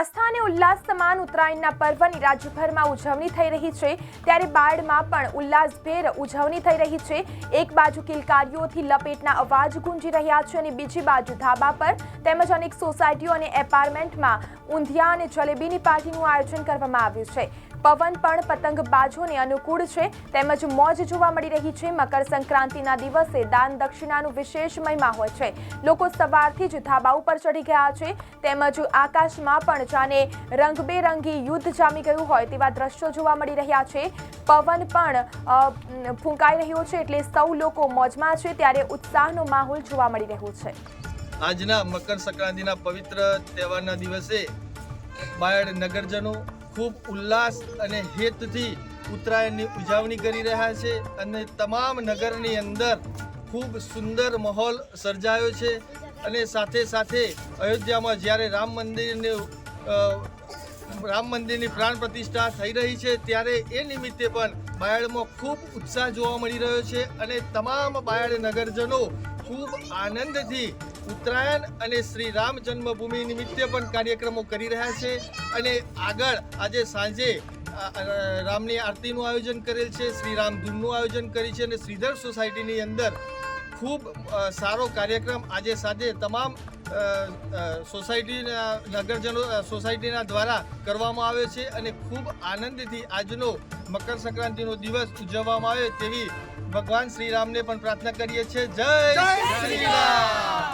આસ્થા અને ઉલ્લાસ સમાન ઉત્તરાયણના પર્વની રાજ્યભરમાં ઉજવણી થઈ રહી છે. ત્યારે બાળમાં પણ ઉલ્લાસભેર ઉજવણી થઈ રહી છે. એક બાજુ કિલકારીઓથી લપેટના અવાજ ગુંજી રહ્યા છે અને બીજી બાજુ ધાબા પર તેમજ અનેક સોસાયટીઓ અને એપાર્ટમેન્ટમાં ઊંધિયા અને જલેબીની પાર્ટીનું આયોજન કરવામાં આવ્યું છે. પવન પણ પતંગબાજોને અનુકૂળ છે. તેમજ મોજ જોવા મળી રહી છે. મકર સંક્રાંતિના દિવસે દાન દક્ષિણાનું વિશેષ મહિમા હોય છે. લોકો સવારથી જ ધાબા ઉપર ચડી ગયા છે. તેમજ આકાશમાં પણ જાણે રંગબેરંગી યુદ્ધ જામી ગયું હોય તેવા દ્રશ્યો જોવા મળી રહ્યા છે. પવન પણ ફૂંકાઈ રહ્યો છે એટલે સૌ લોકો મોજમાં છે ત્યારે ઉત્સાહનો માહોલ જોવા મળી રહ્યો છે. આજના મકર સંક્રાંતિના પવિત્ર તહેવારના દિવસે બાયડ નગરજનો ખૂબ ઉલ્લાસ અને હેતથી ઉત્તરાયણની ઉજવણી કરી રહ્યા છે અને તમામ નગરની અંદર ખૂબ સુંદર માહોલ સર્જાયો છે અને સાથે સાથે અયોધ્યામાં જ્યારે રામ મંદિરને રામ મંદિરની પ્રાણ પ્રતિષ્ઠા થઈ રહી છે ત્યારે એ નિમિત્તે પણ બાયડમાં ખૂબ ઉત્સાહ જોવા મળી રહ્યો છે અને તમામ બાયડ નગરજનો ખૂબ આનંદથી ઉત્તરાયણ અને શ્રી રામ જન્મભૂમિ નિમિત્તે પણ કાર્યક્રમો કરી રહ્યા છે અને આગળ આજે સાંજે રામની આરતીનું આયોજન કરેલ છે, શ્રી રામ ધૂમનું આયોજન કરી છે અને શ્રીધર સોસાયટીની અંદર ખૂબ સારો કાર્યક્રમ આજે સાંજે તમામ સોસાયટીના નગરજનો સોસાયટીના દ્વારા કરવામાં આવે છે અને ખૂબ આનંદથી આજનો મકર સંક્રાંતિનો દિવસ ઉજવવામાં આવે તેવી ભગવાન શ્રીરામને પણ પ્રાર્થના કરીએ છીએ. જય શ્રી જય શ્રી રામ